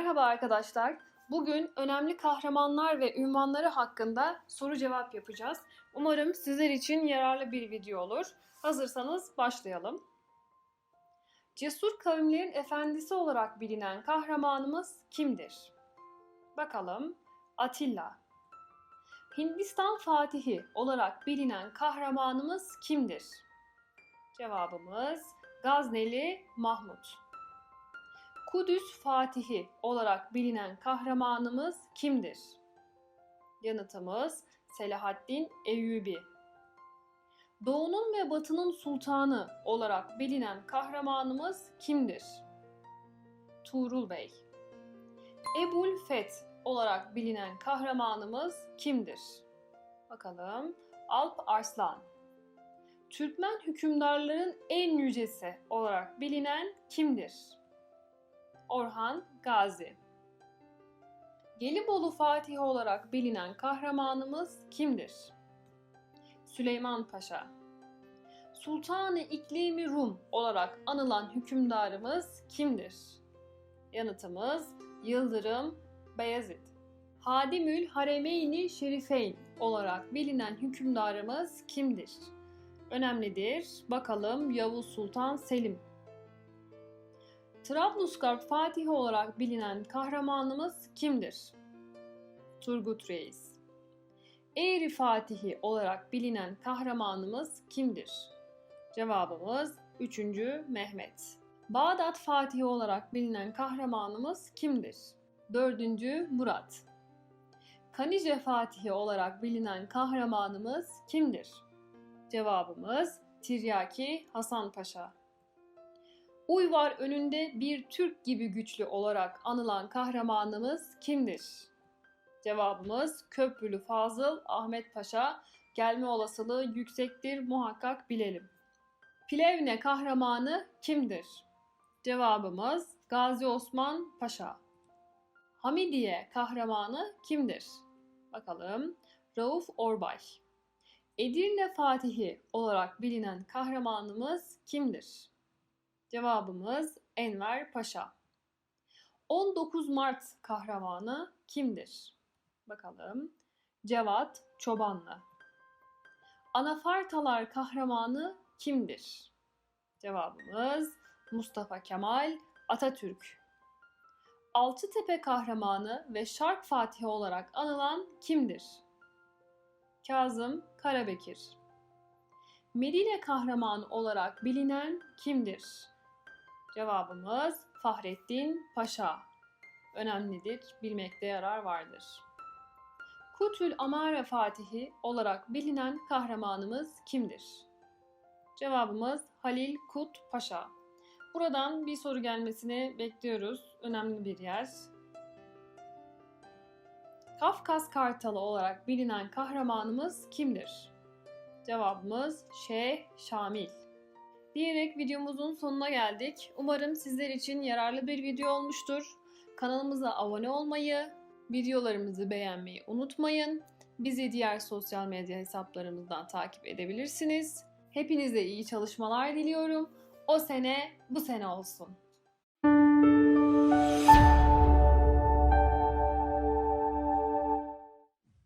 Merhaba arkadaşlar. Bugün önemli kahramanlar ve ünvanları hakkında soru cevap yapacağız. Umarım sizler için yararlı bir video olur. Hazırsanız başlayalım. Cesur kavimlerin efendisi olarak bilinen kahramanımız kimdir? Bakalım. Atilla. Hindistan Fatihi olarak bilinen kahramanımız kimdir? Cevabımız Gazneli Mahmut. Kudüs Fatihi olarak bilinen kahramanımız kimdir? Yanıtımız Selahaddin Eyyubi. Doğunun ve batının sultanı olarak bilinen kahramanımız kimdir? Tuğrul Bey. Ebul Feth olarak bilinen kahramanımız kimdir? Bakalım. Alp Arslan. Türkmen hükümdarların en yücesi olarak bilinen kimdir? Orhan Gazi. Gelibolu Fatihi olarak bilinen kahramanımız kimdir? Süleyman Paşa. Sultanı İklimi Rum olarak anılan hükümdarımız kimdir? Yanıtımız Yıldırım Beyazıt. Hadimül Haremeyni Şerifeyn olarak bilinen hükümdarımız kimdir? Önemlidir. Bakalım Yavuz Sultan Selim. Trablusgarp Fatihi olarak bilinen kahramanımız kimdir? Turgut Reis. Eğri Fatihi olarak bilinen kahramanımız kimdir? Cevabımız 3. Mehmet. Bağdat Fatihi olarak bilinen kahramanımız kimdir? 4. Murat. Kanice Fatihi olarak bilinen kahramanımız kimdir? Cevabımız Tiryaki Hasan Paşa. Uyvar önünde bir Türk gibi güçlü olarak anılan kahramanımız kimdir? Cevabımız Köprülü Fazıl Ahmet Paşa. Gelme olasılığı yüksektir muhakkak bilelim. Plevne kahramanı kimdir? Cevabımız Gazi Osman Paşa. Hamidiye kahramanı kimdir? Bakalım. Rauf Orbay. Edirne Fatihi olarak bilinen kahramanımız kimdir? Cevabımız Enver Paşa. 19 Mart kahramanı kimdir? Bakalım. Cevat Çobanlı. Anafartalar kahramanı kimdir? Cevabımız Mustafa Kemal Atatürk. Altıtepe kahramanı ve Şark Fatihi olarak anılan kimdir? Kazım Karabekir. Medine kahramanı olarak bilinen kimdir? Cevabımız Fahrettin Paşa. Önemlidir, bilmekte yarar vardır. Kutül Amare Fatihi olarak bilinen kahramanımız kimdir? Cevabımız Halil Kut Paşa. Buradan bir soru gelmesini bekliyoruz. Önemli bir yer. Kafkas Kartalı olarak bilinen kahramanımız kimdir? Cevabımız Şeyh Şamil. Diyerek videomuzun sonuna geldik. Umarım sizler için yararlı bir video olmuştur. Kanalımıza abone olmayı, videolarımızı beğenmeyi unutmayın. Bizi diğer sosyal medya hesaplarımızdan takip edebilirsiniz. Hepinize iyi çalışmalar diliyorum. O sene bu sene olsun.